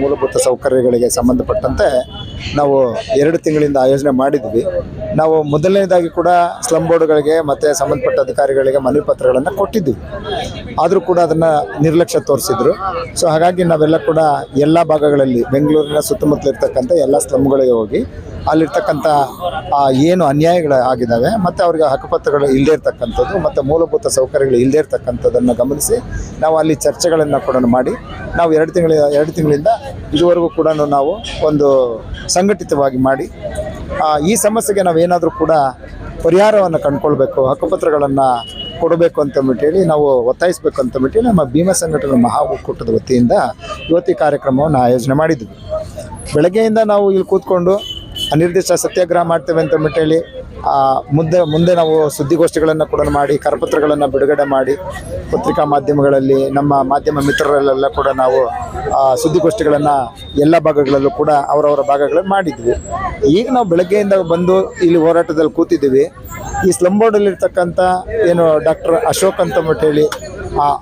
ಮೂಲಭೂತ ಸೌಕರ್ಯಗಳಿಗೆ ಸಂಬಂಧಪಟ್ಟಂತೆ ನಾವು ಎರಡು ತಿಂಗಳಿಂದ ಆಯೋಜನೆ ಮಾಡಿದ್ವಿ. ನಾವು ಮೊದಲನೇದಾಗಿ ಕೂಡ ಸ್ಲಮ್ ಬೋರ್ಡ್ಗಳಿಗೆ ಮತ್ತು ಸಂಬಂಧಪಟ್ಟ ಅಧಿಕಾರಿಗಳಿಗೆ ಮನವಿ ಪತ್ರಗಳನ್ನು ಕೊಟ್ಟಿದ್ವಿ. ಆದರೂ ಕೂಡ ಅದನ್ನು ನಿರ್ಲಕ್ಷ್ಯ ತೋರಿಸಿದ್ರು. ಸೊ ಹಾಗಾಗಿ ನಾವೆಲ್ಲ ಕೂಡ ಎಲ್ಲ ಭಾಗಗಳಲ್ಲಿ ಬೆಂಗಳೂರಿನ ಸುತ್ತಮುತ್ತಲಿರ್ತಕ್ಕಂಥ ಎಲ್ಲ ಸ್ಲಮ್ಗಳಿಗೆ ಹೋಗಿ ಅಲ್ಲಿರ್ತಕ್ಕಂಥ ಏನು ಅನ್ಯಾಯಗಳು ಆಗಿದ್ದಾವೆ ಮತ್ತು ಅವ್ರಿಗೆ ಹಕ್ಕುಪತ್ರಗಳು ಇಲ್ಲದೇ ಇರ್ತಕ್ಕಂಥದ್ದು ಮತ್ತು ಮೂಲಭೂತ ಸೌಕರ್ಯಗಳು ಇಲ್ಲದೇ ಇರ್ತಕ್ಕಂಥದ್ದನ್ನು ಗಮನಿಸಿ ನಾವು ಅಲ್ಲಿ ಚರ್ಚೆಗಳನ್ನು ಕೂಡ ಮಾಡಿ ನಾವು ಎರಡು ತಿಂಗಳ ಎರಡು ತಿಂಗಳಿಂದ ಇದುವರೆಗೂ ಕೂಡ ನಾವು ಒಂದು ಸಂಘಟಿತವಾಗಿ ಮಾಡಿ ಈ ಸಮಸ್ಯೆಗೆ ನಾವೇನಾದರೂ ಕೂಡ ಪರಿಹಾರವನ್ನು ಕಂಡುಕೊಳ್ಬೇಕು ಹಕ್ಕುಪತ್ರಗಳನ್ನು ಕೊಡಬೇಕು ಅಂತಂದ್ಬಿಟ್ಟು ಹೇಳಿ ನಾವು ಒತ್ತಾಯಿಸಬೇಕು ಅಂತಂದ್ಬಿಟ್ಟು ಹೇಳಿ ನಮ್ಮ ಭೀಮಾ ಸಂಘಟನೆ ಮಹಾ ಒಕ್ಕೂಟದ ವತಿಯಿಂದ ಇವತ್ತು ಕಾರ್ಯಕ್ರಮವನ್ನು ಆಯೋಜನೆ ಮಾಡಿದ್ವಿ. ಬೆಳಗ್ಗೆಯಿಂದ ನಾವು ಇಲ್ಲಿ ಕೂತ್ಕೊಂಡು ಅನಿರ್ದಿಷ್ಟ ಸತ್ಯಾಗ್ರಹ ಮಾಡ್ತೇವೆ ಆ, ಮುಂದೆ ಮುಂದೆ ನಾವು ಸುದ್ದಿಗೋಷ್ಠಿಗಳನ್ನು ಕೂಡ ಮಾಡಿ, ಕರಪತ್ರಗಳನ್ನು ಬಿಡುಗಡೆ ಮಾಡಿ, ಪತ್ರಿಕಾ ಮಾಧ್ಯಮಗಳಲ್ಲಿ, ನಮ್ಮ ಮಾಧ್ಯಮ ಮಿತ್ರರಲ್ಲೆಲ್ಲ ಕೂಡ ನಾವು ಸುದ್ದಿಗೋಷ್ಠಿಗಳನ್ನು ಎಲ್ಲ ಭಾಗಗಳಲ್ಲೂ ಕೂಡ ಅವರವರ ಭಾಗಗಳಲ್ಲಿ ಮಾಡಿದ್ವಿ. ಈಗ ನಾವು ಬೆಳಗ್ಗೆಯಿಂದ ಬಂದು ಇಲ್ಲಿ ಹೋರಾಟದಲ್ಲಿ ಕೂತಿದ್ದೀವಿ. ಈ ಸ್ಲಮ್ ಬೋರ್ಡಲ್ಲಿರ್ತಕ್ಕಂಥ ಏನು ಡಾಕ್ಟರ್ ಅಶೋಕ್ ಅಂತ ಹೇಳಿ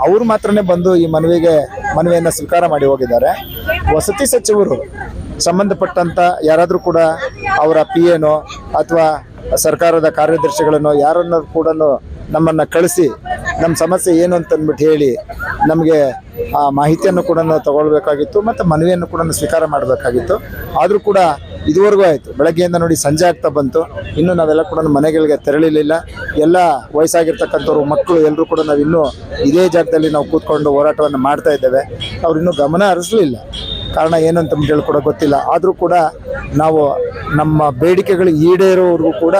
ಅವ್ರು ಮಾತ್ರನೇ ಬಂದು ಈ ಮನವಿಗೆ, ಮನವಿಯನ್ನು ಸ್ವೀಕಾರ ಮಾಡಿ ಹೋಗಿದ್ದಾರೆ. ವಸತಿ ಸಚಿವರು ಸಂಬಂಧಪಟ್ಟಂಥ ಯಾರಾದರೂ ಕೂಡ ಅವರ ಪಿ ಎನೋ ಅಥವಾ ಸರ್ಕಾರದ ಕಾರ್ಯದರ್ಶಿಗಳನ್ನು ಯಾರನ್ನು ಕೂಡ ನಮ್ಮನ್ನು ಕಳಿಸಿ ನಮ್ಮ ಸಮಸ್ಯೆ ಏನು ಅಂತಂದ್ಬಿಟ್ಟು ಹೇಳಿ ನಮಗೆ ಆ ಮಾಹಿತಿಯನ್ನು ಕೂಡ ತಗೊಳ್ಬೇಕಾಗಿತ್ತು ಮತ್ತು ಮನವಿಯನ್ನು ಕೂಡ ಸ್ವೀಕಾರ ಮಾಡಬೇಕಾಗಿತ್ತು. ಆದರೂ ಕೂಡ ಇದುವರೆಗೂ ಆಯಿತು. ಬೆಳಗ್ಗೆಯಿಂದ ನೋಡಿ ಸಂಜೆ ಆಗ್ತಾ ಬಂತು. ಇನ್ನೂ ನಾವೆಲ್ಲ ಕೂಡ ಮನೆಗಳಿಗೆ ತೆರಳಿಲಿಲ್ಲ. ಎಲ್ಲ ವಯಸ್ಸಾಗಿರ್ತಕ್ಕಂಥವ್ರು, ಮಕ್ಕಳು ಎಲ್ಲರೂ ಕೂಡ ನಾವು ಇನ್ನೂ ಇದೇ ಜಾಗದಲ್ಲಿ ನಾವು ಕೂತ್ಕೊಂಡು ಹೋರಾಟವನ್ನು ಮಾಡ್ತಾ ಇದ್ದೇವೆ. ಅವ್ರು ಇನ್ನೂ ಗಮನ ಹರಿಸಲಿಲ್ಲ. ಕಾರಣ ಅಂತ ಹೇಳಿ ಕೂಡ ಗೊತ್ತಿಲ್ಲ. ಆದರೂ ಕೂಡ ನಾವು ನಮ್ಮ ಬೇಡಿಕೆಗಳು ಈಡೇರೋವರೆಗೂ ಕೂಡ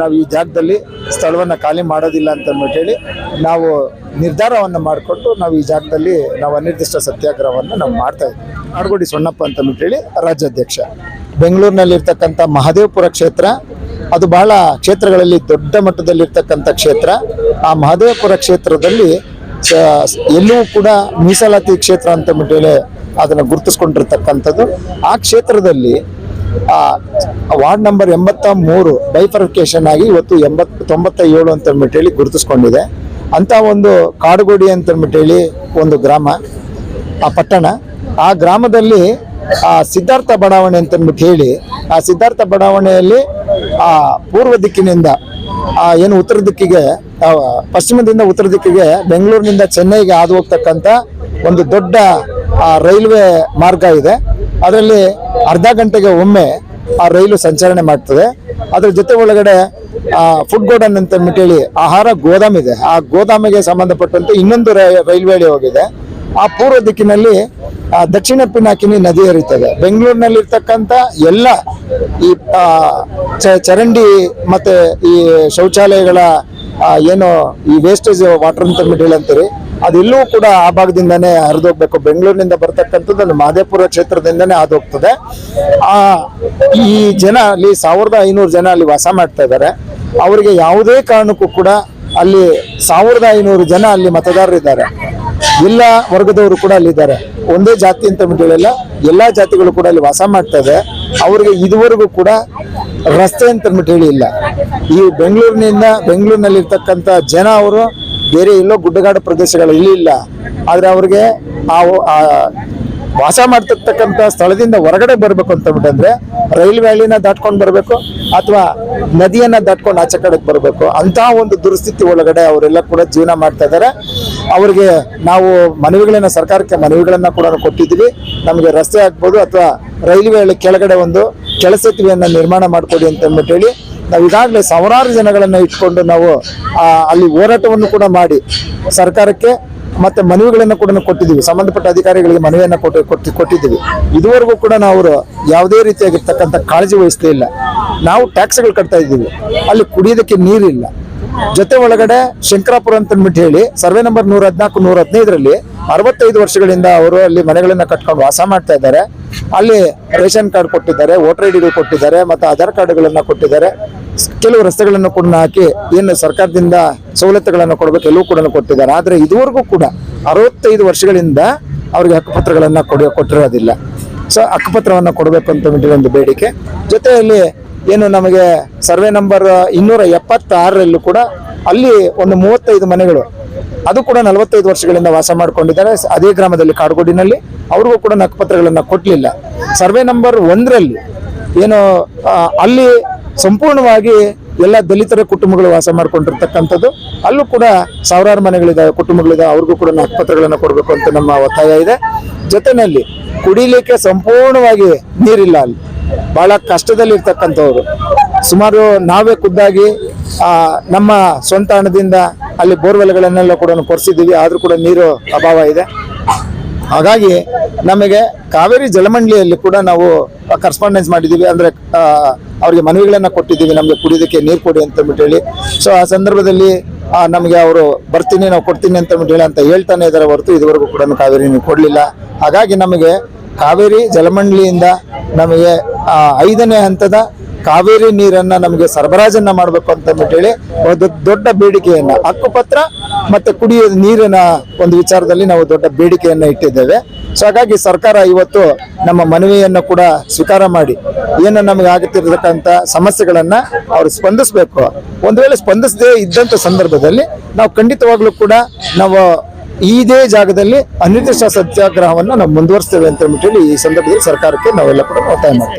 ನಾವು ಈ ಜಾಗದಲ್ಲಿ ಸ್ಥಳವನ್ನು ಖಾಲಿ ಮಾಡೋದಿಲ್ಲ ಅಂತ ಹೇಳಿ ನಾವು ನಿರ್ಧಾರವನ್ನು ಮಾಡಿಕೊಟ್ಟು ನಾವು ಈ ಜಾಗದಲ್ಲಿ ನಾವು ಅನಿರ್ದಿಷ್ಟ ಸತ್ಯಾಗ್ರಹವನ್ನು ನಾವು ಮಾಡ್ತಾ ಇದ್ದೀವಿ. ಆಡ್ಗೋಡಿ ಸೊಣ್ಣಪ್ಪ ಅಂತ ಹೇಳಿ ರಾಜ್ಯಾಧ್ಯಕ್ಷ. ಬೆಂಗಳೂರಿನಲ್ಲಿರ್ತಕ್ಕಂಥ ಮಹದೇವಪುರ ಕ್ಷೇತ್ರ, ಅದು ಬಹಳ ಕ್ಷೇತ್ರಗಳಲ್ಲಿ ದೊಡ್ಡ ಮಟ್ಟದಲ್ಲಿರ್ತಕ್ಕಂಥ ಕ್ಷೇತ್ರ. ಆ ಮಹದೇವಪುರ ಕ್ಷೇತ್ರದಲ್ಲಿ ಎಲ್ಲೂ ಕೂಡ ಮೀಸಲಾತಿ ಕ್ಷೇತ್ರ ಅಂತ ಹೇಳಿ ಅದನ್ನು ಗುರುತಿಸ್ಕೊಂಡಿರ್ತಕ್ಕಂಥದ್ದು. ಆ ಕ್ಷೇತ್ರದಲ್ಲಿ ವಾರ್ಡ್ ನಂಬರ್ ಎಂಬತ್ತ ಮೂರು ಬೈಫರ್ಕೇಶನ್ ಆಗಿ ಇವತ್ತು ಎಂಬತ್ ತೊಂಬತ್ತ ಏಳು ಅಂತ ಹೇಳಿ ಗುರುತಿಸ್ಕೊಂಡಿದೆ. ಅಂತ ಒಂದು ಕಾಡುಗೋಡಿ ಅಂತ ಹೇಳಿ ಒಂದು ಗ್ರಾಮ, ಆ ಪಟ್ಟಣ. ಆ ಗ್ರಾಮದಲ್ಲಿ, ಆ ಸಿದ್ಧಾರ್ಥ ಬಡಾವಣೆ ಅಂತಂದ್ಬಿಟ್ಟು ಹೇಳಿ ಆ ಸಿದ್ಧಾರ್ಥ ಬಡಾವಣೆಯಲ್ಲಿ, ಆ ಪೂರ್ವ ದಿಕ್ಕಿನಿಂದ, ಆ ಏನು ಉತ್ತರ ದಿಕ್ಕಿಗೆ ಪಶ್ಚಿಮದಿಂದ ಉತ್ತರ ದಿಕ್ಕಿಗೆ, ಬೆಂಗಳೂರಿನಿಂದ ಚೆನ್ನೈಗೆ ಹಾದು ಹೋಗ್ತಕ್ಕಂಥ ಒಂದು ದೊಡ್ಡ ರೈಲ್ವೆ ಮಾರ್ಗ ಇದೆ. ಅದರಲ್ಲಿ ಅರ್ಧ ಗಂಟೆಗೆ ಒಮ್ಮೆ ಆ ರೈಲು ಸಂಚರಣೆ ಮಾಡ್ತದೆ. ಅದರ ಜೊತೆ ಒಳಗಡೆ ಫುಡ್ ಗೋಡನ್ ಅಂತ ಹೇಳಿ ಆಹಾರ ಗೋದಾಮಿದೆ ಆ ಗೋದಾಮಿಗೆ ಸಂಬಂಧಪಟ್ಟಂತೆ ಇನ್ನೊಂದು ರೈಲ್ವೆ ಹೋಗಿದೆ. ಆ ಪೂರ್ವ ದಿಕ್ಕಿನಲ್ಲಿ ದಕ್ಷಿಣ ಪಿನಾಕಿನಿ ನದಿ ಹರಿತದೆ. ಬೆಂಗಳೂರಿನಲ್ಲಿರ್ತಕ್ಕಂಥ ಎಲ್ಲ ಈ ಚರಂಡಿ ಮತ್ತೆ ಈ ಶೌಚಾಲಯಗಳ ಏನು ಈ ವೇಸ್ಟೇಜ್ ವಾಟರ್ ಅಂತ ಅಂತೀರಿ ಅದೆಲ್ಲವೂ ಕೂಡ ಆ ಭಾಗದಿಂದನೇ ಹರಿದೋಗ್ಬೇಕು. ಬೆಂಗಳೂರಿನಿಂದ ಬರ್ತಕ್ಕಂಥದ್ದು ಅಲ್ಲಿ ಮಾದೇಪುರ ಕ್ಷೇತ್ರದಿಂದನೇ ಹಾದೋಗ್ತದೆ. ಆ, ಈ ಜನ ಅಲ್ಲಿ ಸಾವಿರದ ಐನೂರು ಜನ ಅಲ್ಲಿ ವಾಸ ಮಾಡ್ತಾ ಇದ್ದಾರೆ. ಅವರಿಗೆ ಯಾವುದೇ ಕಾರಣಕ್ಕೂ ಕೂಡ ಅಲ್ಲಿ ಸಾವಿರದ ಐನೂರು ಜನ ಅಲ್ಲಿ ಮತದಾರರಿದ್ದಾರೆ ಎಲ್ಲ ವರ್ಗದವರು ಕೂಡ ಅಲ್ಲಿದ್ದಾರೆ ಒಂದೇ ಜಾತಿ ಅಂತ ಹೇಳಿಲ್ಲ, ಎಲ್ಲ ಜಾತಿಗಳು ಕೂಡ ಅಲ್ಲಿ ವಾಸ ಮಾಡ್ತಾ ಇದೆ. ಅವರಿಗೆ ಇದುವರೆಗೂ ಕೂಡ ರಸ್ತೆ ಅಂತ ಹೇಳಿ ಇಲ್ಲ ಈ ಬೆಂಗಳೂರಿನಿಂದ ಬೆಂಗಳೂರಿನಲ್ಲಿರ್ತಕ್ಕಂಥ ಜನ ಅವರು ಬೇರೆ ಎಲ್ಲೋ ಗುಡ್ಡಗಾಡು ಪ್ರದೇಶಗಳು ಇಲ್ಲಿ ಇಲ್ಲ. ಆದ್ರೆ ಅವ್ರಿಗೆ ಆ ವಾಸ ಮಾಡ್ತಿರ್ತಕ್ಕಂಥ ಸ್ಥಳದಿಂದ ಹೊರಗಡೆ ಬರಬೇಕು ಅಂತ ಬಿಟ್ಟಂದ್ರೆ ರೈಲ್ವೆ ವ್ಯಾಲಿನ ದಾಟ್ಕೊಂಡು ಬರಬೇಕು ಅಥವಾ ನದಿಯನ್ನ ದಾಟ್ಕೊಂಡು ಆಚೆ ಕಡೆಗೆ ಬರಬೇಕು. ಅಂತ ಒಂದು ದುರ್ಸ್ಥಿತಿ ಒಳಗಡೆ ಅವರೆಲ್ಲ ಕೂಡ ಜೀವನ ಮಾಡ್ತಾ ಇದ್ದಾರೆ. ಅವರಿಗೆ ನಾವು ಮನವಿಗಳನ್ನ ಸರ್ಕಾರಕ್ಕೆ ಮನವಿಗಳನ್ನ ಕೂಡ ಕೊಟ್ಟಿದ್ದೀವಿ. ನಮಗೆ ರಸ್ತೆ ಆಗ್ಬೋದು ಅಥವಾ ರೈಲ್ವೆ ಕೆಳಗಡೆ ಒಂದು ಕೆಳಸೇತುವೆಯನ್ನ ನಿರ್ಮಾಣ ಮಾಡಿಕೊಡಿ ಅಂತ ಅಂದ್ಬಿಟ್ಟು ಹೇಳಿ ನಾವು ಈಗಾಗಲೇ ಸಾವಿರಾರು ಜನಗಳನ್ನು ಇಟ್ಕೊಂಡು ನಾವು ಅಲ್ಲಿ ಹೋರಾಟವನ್ನು ಕೂಡ ಮಾಡಿ ಸರ್ಕಾರಕ್ಕೆ ಮತ್ತೆ ಮನವಿಗಳನ್ನು ಕೂಡ ಕೊಟ್ಟಿದ್ದೀವಿ. ಸಂಬಂಧಪಟ್ಟ ಅಧಿಕಾರಿಗಳಿಗೆ ಮನವಿಯನ್ನು ಕೊಟ್ಟು ಕೊಟ್ಟು, ಕೊಟ್ಟಿದ್ದೀವಿ. ಇದುವರೆಗೂ ಕೂಡ ನಾವು ಯಾವುದೇ ರೀತಿಯಾಗಿರ್ತಕ್ಕಂಥ ಕಾಳಜಿ ವಹಿಸ್ತಾ ಇಲ್ಲ. ನಾವು ಟ್ಯಾಕ್ಸ್ಗಳು ಕಟ್ತಾ ಇದ್ದೀವಿ. ಅಲ್ಲಿ ಕುಡಿಯೋದಕ್ಕೆ ನೀರಿಲ್ಲ. ಜೊತೆ ಒಳಗಡೆ ಶಂಕರಾಪುರ ಅಂತ ಅಂದ್ಬಿಟ್ಟು ಹೇಳಿ, ಸರ್ವೆ ನಂಬರ್ ನೂರ ಹದಿನಾಲ್ಕು ನೂರ ಹದಿನೈದರಲ್ಲಿ ಅರವತ್ತೈದು ವರ್ಷಗಳಿಂದ ಅವರು ಅಲ್ಲಿ ಮನೆಗಳನ್ನ ಕಟ್ಕೊಂಡು ವಾಸ ಮಾಡ್ತಾ ಇದ್ದಾರೆ. ಅಲ್ಲಿ ರೇಷನ್ ಕಾರ್ಡ್ ಕೊಟ್ಟಿದ್ದಾರೆ, ವೋಟರ್ ಐ ಡಿಗಳು ಕೊಟ್ಟಿದ್ದಾರೆ, ಮತ್ತು ಆಧಾರ್ ಕಾರ್ಡ್ಗಳನ್ನ ಕೊಟ್ಟಿದ್ದಾರೆ. ಕೆಲವು ರಸ್ತೆಗಳನ್ನು ಕೂಡ ಹಾಕಿ, ಏನು ಸರ್ಕಾರದಿಂದ ಸವಲತ್ತುಗಳನ್ನು ಕೊಡಬೇಕು, ಎಲ್ಲವೂ ಕೂಡ ಕೊಟ್ಟಿದ್ದಾರೆ. ಆದರೆ ಇದುವರೆಗೂ ಕೂಡ ಅರವತ್ತೈದು ವರ್ಷಗಳಿಂದ ಅವರಿಗೆ ಹಕ್ಕುಪತ್ರಗಳನ್ನು ಕೊಡ, ಕೊಟ್ಟಿರೋದಿಲ್ಲ. ಸೊ ಹಕ್ಕುಪತ್ರವನ್ನು ಕೊಡಬೇಕು ಅಂತ ಒಂದು ಬೇಡಿಕೆ. ಜೊತೆಯಲ್ಲಿ ಏನು ನಮಗೆ ಸರ್ವೆ ನಂಬರ್ ಇನ್ನೂರ ಎಪ್ಪತ್ತಾರರಲ್ಲೂ ಕೂಡ ಅಲ್ಲಿ ಒಂದು ಮೂವತ್ತೈದು ಮನೆಗಳು, ಅದು ಕೂಡ ನಲವತ್ತೈದು ವರ್ಷಗಳಿಂದ ವಾಸ ಮಾಡಿಕೊಂಡಿದ್ದಾರೆ. ಅದೇ ಗ್ರಾಮದಲ್ಲಿ ಕಾಡುಗೋಡಿನಲ್ಲಿ ಅವ್ರಿಗೂ ಕೂಡ ನಕ್ಕಪತ್ರಗಳನ್ನು ಕೊಟ್ಟಲಿಲ್ಲ ಸರ್ವೆ ನಂಬರ್ ಒಂದರಲ್ಲಿ ಏನು ಅಲ್ಲಿ ಸಂಪೂರ್ಣವಾಗಿ ಎಲ್ಲ ದಲಿತರ ಕುಟುಂಬಗಳು ವಾಸ ಮಾಡಿಕೊಂಡಿರ್ತಕ್ಕಂಥದ್ದು. ಅಲ್ಲೂ ಕೂಡ ಸಾವಿರಾರು ಮನೆಗಳಿದ್ದಾವೆ ಕುಟುಂಬಗಳಿದ್ದಾವೆ ಅವ್ರಿಗೂ ಕೂಡ ಹಕ್ಕುಪತ್ರಗಳನ್ನು ಕೊಡಬೇಕು ಅಂತ ನಮ್ಮ ಒತ್ತಾಯ ಇದೆ. ಜೊತೆಯಲ್ಲಿ ಕುಡಿಲಿಕ್ಕೆ ಸಂಪೂರ್ಣವಾಗಿ ನೀರಿಲ್ಲ ಅಲ್ಲಿ. ಬಹಳ ಕಷ್ಟದಲ್ಲಿರ್ತಕ್ಕಂಥವ್ರು. ಸುಮಾರು ನಾವೇ ಖುದ್ದಾಗಿ ನಮ್ಮ ಸ್ವಂತ ಹಣದಿಂದ ಅಲ್ಲಿ ಬೋರ್ವೆಲ್ಗಳನ್ನೆಲ್ಲ ಕೂಡ ಕೊರೆಸಿದ್ದೀವಿ. ಆದರೂ ಕೂಡ ನೀರು ಅಭಾವ ಇದೆ. ಹಾಗಾಗಿ ನಮಗೆ ಕಾವೇರಿ ಜಲಮಂಡಳಿಯಲ್ಲಿ ಕೂಡ ನಾವು ಕರೆಸ್ಪಾಂಡೆನ್ಸ್ ಮಾಡಿದ್ದೀವಿ. ಅಂದರೆ ಅವರಿಗೆ ಮನವಿಗಳನ್ನು ಕೊಟ್ಟಿದ್ದೀವಿ. ನಮಗೆ ಕುಡಿಯೋದಕ್ಕೆ ನೀರು ಕೊಡಿ ಅಂತ ಅಂದ್ಬಿಟ್ಟು ಹೇಳಿ. ಸೊ ಆ ಸಂದರ್ಭದಲ್ಲಿ ನಮಗೆ ಅವರು ಬರ್ತೀನಿ, ನಾವು ಕೊಡ್ತೀನಿ ಅಂತ ಅಂದ್ಬಿಟ್ಟು ಹೇಳಿ ಅಂತ ಹೇಳ್ತಾನೆ ಇದ್ದಾರೆ ಹೊರತು ಇದುವರೆಗೂ ಕೂಡ ಕಾವೇರಿ ನೀರು ಕೊಡಲಿಲ್ಲ. ಹಾಗಾಗಿ ನಮಗೆ ಕಾವೇರಿ ಜಲಮಂಡಳಿಯಿಂದ ನಮಗೆ ಐದನೇ ಹಂತದ ಕಾವೇರಿ ನೀರನ್ನ ನಮಗೆ ಸರಬರಾಜನ್ನು ಮಾಡಬೇಕು ಅಂತ ಅಂದ್ಬಿಟ್ಟು ಹೇಳಿ ದೊಡ್ಡ ಬೇಡಿಕೆಯನ್ನ, ಹಕ್ಕುಪತ್ರ ಮತ್ತೆ ಕುಡಿಯೋ ನೀರಿನ ಒಂದು ವಿಚಾರದಲ್ಲಿ ನಾವು ದೊಡ್ಡ ಬೇಡಿಕೆಯನ್ನ ಇಟ್ಟಿದ್ದೇವೆ. ಸೊ ಹಾಗಾಗಿ ಸರ್ಕಾರ ಇವತ್ತು ನಮ್ಮ ಮನವಿಯನ್ನು ಕೂಡ ಸ್ವೀಕಾರ ಮಾಡಿ ಏನು ನಮಗೆ ಆಗುತ್ತಿರತಕ್ಕಂಥ ಸಮಸ್ಯೆಗಳನ್ನ ಅವರು ಸ್ಪಂದಿಸಬೇಕು. ಒಂದು ವೇಳೆ ಸ್ಪಂದಿಸದೇ ಇದ್ದಂಥ ಸಂದರ್ಭದಲ್ಲಿ ನಾವು ಖಂಡಿತವಾಗ್ಲೂ ಕೂಡ ನಾವು ಇದೇ ಜಾಗದಲ್ಲಿ ಅನಿರ್ದಿಷ್ಟ ಸತ್ಯಾಗ್ರಹವನ್ನು ನಾವು ಮುಂದುವರಿಸ್ತೇವೆ ಅಂತ ಹೇಳಿ ಈ ಸಂದರ್ಭದಲ್ಲಿ ಸರ್ಕಾರಕ್ಕೆ ನಾವೆಲ್ಲ ಕೂಡ ಒತ್ತಾಯ ಮಾಡ್ತೇವೆ.